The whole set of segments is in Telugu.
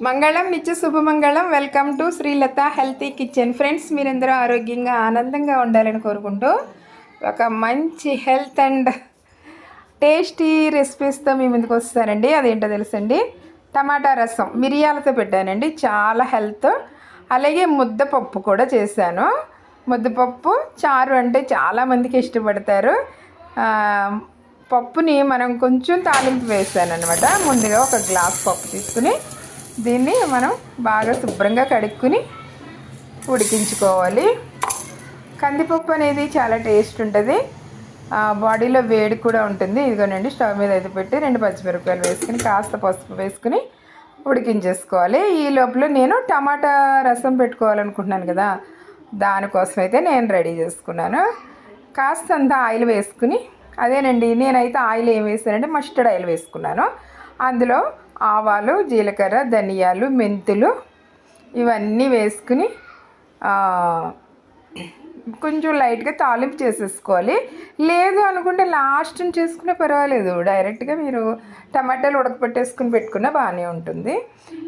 మంగళం నిత్య శుభమంగళం. Welcome to Srilatha healthy kitchen friends మీరందరూ ఆరోగ్యంగా ఆనందంగా ఉండాలని కోరుకుంటూ ఒక మంచి హెల్త్ అండ్ టేస్టీ రెసిపీస్తో మీ ముందుకు వస్తానండి. అదేంటో తెలుసండి? టమాటా రసం. మిరియాలతో పెట్టానండి. చాలా హెల్త్ అలాగే ముద్దపప్పు కూడా చేశాను. ముద్దపప్పు చారు అంటే చాలామందికి ఇష్టపడతారు. పప్పుని మనం కొంచెం తాలింపు వేసాను అనమాట ముందుగా ఒక గ్లాస్ పప్పు తీసుకుని దీన్ని మనం బాగా శుభ్రంగా కడుక్కుని ఉడికించుకోవాలి. కందిపప్పు అనేది చాలా టేస్ట్ ఉంటుంది. బాడీలో వేడి కూడా ఉంటుంది. ఇదిగోనండి స్టవ్ మీద అయితే పెట్టి రెండు పచ్చిమిరపకాయలు వేసుకుని కాస్త పసుపు వేసుకుని ఉడికించేసుకోవాలి. ఈ లోపల నేను టమాటా రసం పెట్టుకోవాలనుకుంటున్నాను కదా దానికోసం అయితే నేను రెడీ చేసుకున్నాను. కాస్త అంత ఆయిల్ వేసుకుని అదేనండి నేనైతే ఆయిల్ ఏం వేసానంటే మస్టర్డ్ ఆయిల్ వేసుకున్నాను. అందులో ఆవాలు జీలకర్ర ధనియాలు మెంతులు ఇవన్నీ వేసుకుని కొంచెం లైట్గా తాలింపు చేసేసుకోవాలి. లేదు అనుకుంటే లాస్ట్ చేసుకున్న పర్వాలేదు. డైరెక్ట్గా మీరు టమాటాలు ఉడకపెట్టేసుకుని పెట్టుకున్నా బాగానే ఉంటుంది.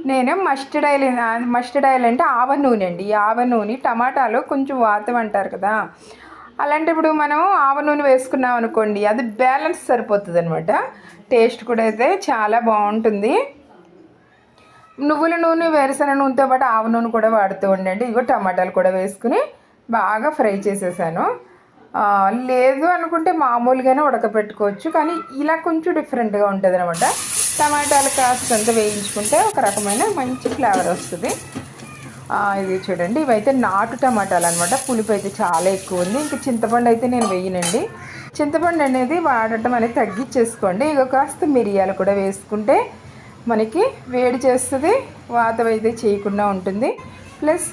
నేను మస్టర్డ్ ఆయిల్ మస్టర్డ్ ఆయిల్ అంటే ఆవ నూనె అండి. ఆవ నూనె టమాటాలు కొంచెం వాతం అంటారు కదా అలాంటప్పుడు మనం ఆవ నూనె వేసుకున్నాం అనుకోండి అది బ్యాలెన్స్ సరిపోతుంది అనమాట టేస్ట్ కూడా అయితే చాలా బాగుంటుంది. నువ్వుల నూనె వేరుశనగ నూనెతో పాటు ఆవ నూనె కూడా వాడుతూ ఉండండి. ఇగో టమాటాలు కూడా వేసుకుని బాగా ఫ్రై చేసేసాను. లేదు అనుకుంటే మామూలుగానే ఉడకపెట్టుకోవచ్చు కానీ ఇలా కొంచెం డిఫరెంట్గా ఉంటుంది అనమాట టమాటాలు కాస్తంత వేయించుకుంటే ఒక రకమైన మంచి ఫ్లేవర్ వస్తుంది. ఇది చూడండి. ఇవైతే నాటు టమాటాలు అనమాట పులుపు అయితే చాలా ఎక్కువ ఉంది. ఇంకా చింతపండు అయితే నేను వేయనండి. చింతపండు అనేది వాడటం అనేది తగ్గించేసుకోండి. ఇక కాస్త మిరియాలు కూడా వేసుకుంటే మనకి వేడి చేస్తుంది వాతం అయితే చేయకుండా ఉంటుంది. ప్లస్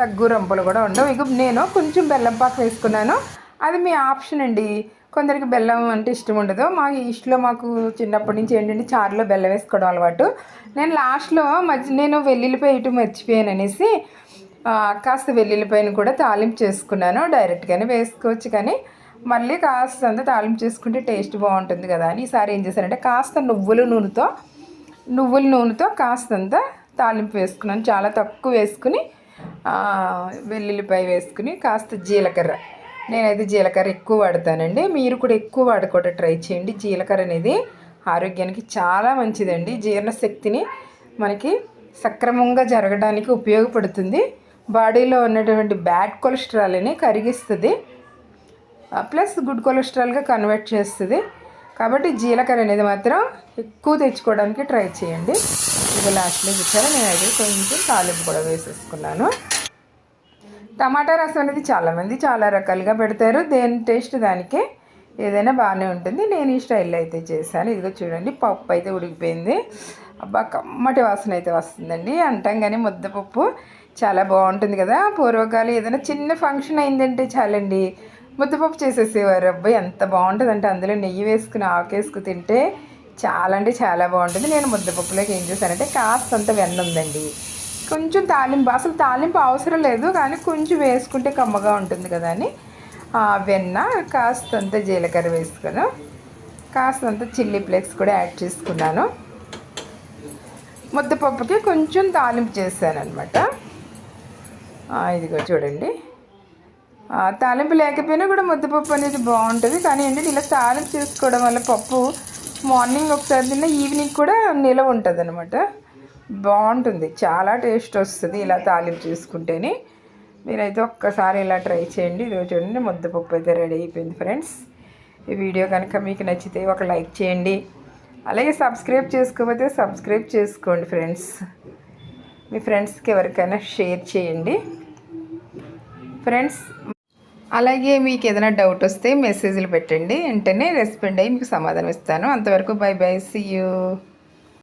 దగ్గు రంపులు కూడా ఉండవు. ఇక నేను కొంచెం బెల్లం పాక వేసుకున్నాను. అది మీ ఆప్షన్ అండి. కొందరికి బెల్లం అంటే ఇష్టం ఉండదు. మా ఈస్ట్లో మాకు చిన్నప్పటి నుంచి ఏంటంటే చారులో బెల్లం వేసుకోవడం అలవాటు. నేను లాస్ట్లో మధ్య నేను వెల్లుల్లిపాయ ఇటు మర్చిపోయాను అనేసి కాస్త వెల్లుల్లిపాయను కూడా తాలింపు చేసుకున్నాను. డైరెక్ట్గానే వేసుకోవచ్చు కానీ మళ్ళీ కాస్త అంతా తాలింపు చేసుకుంటే టేస్ట్ బాగుంటుంది కదా అని ఈసారి ఏం చేశానంటే కాస్త నువ్వుల నూనెతో నువ్వుల నూనెతో కాస్తంత తాలింపు వేసుకున్నాను. చాలా తక్కువ వేసుకుని వెల్లుల్లిపాయ వేసుకుని కాస్త జీలకర్ర. నేనైతే జీలకర్ర ఎక్కువ వాడతానండి. మీరు కూడా ఎక్కువ వాడుకోవటం ట్రై చేయండి. జీలకర్ర అనేది ఆరోగ్యానికి చాలా మంచిదండి. జీర్ణశక్తిని మనకి సక్రమంగా జరగడానికి ఉపయోగపడుతుంది. బాడీలో ఉన్నటువంటి బ్యాడ్ కొలెస్ట్రాల్ని కరిగిస్తుంది. ప్లస్ గుడ్ కొలెస్ట్రాల్గా కన్వర్ట్ చేస్తుంది. కాబట్టి జీలకర్ర అనేది మాత్రం ఎక్కువ తెచ్చుకోవడానికి ట్రై చేయండి. ఇది లాస్ట్లో చూసారా? నేను అయితే కొంచెం తాలింపు కూడా వేసేసుకున్నాను. టమాటా రసం అనేది చాలామంది చాలా రకాలుగా పెడతారు. దేని టేస్ట్ దానికే ఏదైనా బాగానే ఉంటుంది. నేను ఈ స్టైల్లో అయితే చేశాను. ఇదిగో చూడండి పప్పు అయితే ఉడికిపోయింది. అబ్బా కమ్మటి వాసన అయితే వస్తుందండి. అంటాం కానీ ముద్దపప్పు చాలా బాగుంటుంది కదా. పూర్వకాలం ఏదైనా చిన్న ఫంక్షన్ అయిందంటే చాలండి. ముద్దపప్పు చేసేసేవారు. అబ్బాయి ఎంత బాగుంటుంది అంటే అందులో నెయ్యి వేసుకుని ఆకేసుకు తింటే చాలా అంటే చాలా బాగుంటుంది. నేను ముద్దపప్పులోకి ఏం చేశానంటే కాస్తంత వెన్న ఉందండి. కొంచెం తాలింపు అసలు తాలింపు అవసరం లేదు కానీ కొంచెం వేసుకుంటే కమ్మగా ఉంటుంది కదా అని. వెన్న కాస్తంత జీలకర్ర వేసుకున్నాను. కాస్తంత చిల్లీ ఫ్లేక్స్ కూడా యాడ్ చేసుకున్నాను. ముద్దపప్పుకి కొంచెం తాలింపు చేశానమాట అనమాట ఇదిగో చూడండి. తాలింపు లేకపోయినా కూడా ముద్దపప్పు అనేది బాగుంటుంది కానీ ఏంటంటే ఇలా తాలింపు చేసుకోవడం వల్ల పప్పు మార్నింగ్ ఒకసారి తిన్న ఈవినింగ్ కూడా నిలవ ఉంటుంది అనమాట బాగుంటుంది. చాలా టేస్ట్ వస్తుంది ఇలా తాలింపు చేసుకుంటేనే. మీరైతే ఒక్కసారి ఇలా ట్రై చేయండి. ఇది చూడండి ముద్దపప్పు అయితే రెడీ అయిపోయింది ఫ్రెండ్స్. ఈ వీడియో కనుక మీకు నచ్చితే ఒక లైక్ చేయండి. అలాగే సబ్స్క్రైబ్ చేసుకోకపోతే సబ్స్క్రైబ్ చేసుకోండి ఫ్రెండ్స్. మీ ఫ్రెండ్స్కి ఎవరికైనా షేర్ చేయండి. ఫ్రెండ్స్ అలాగే మీకు ఏదైనా డౌట్ వస్తే మెసేజ్లు పెట్టండి. వెంటనే రెస్పాండ్ అయ్యి మీకు సమాధానం ఇస్తాను. అంతవరకు బై బై. See you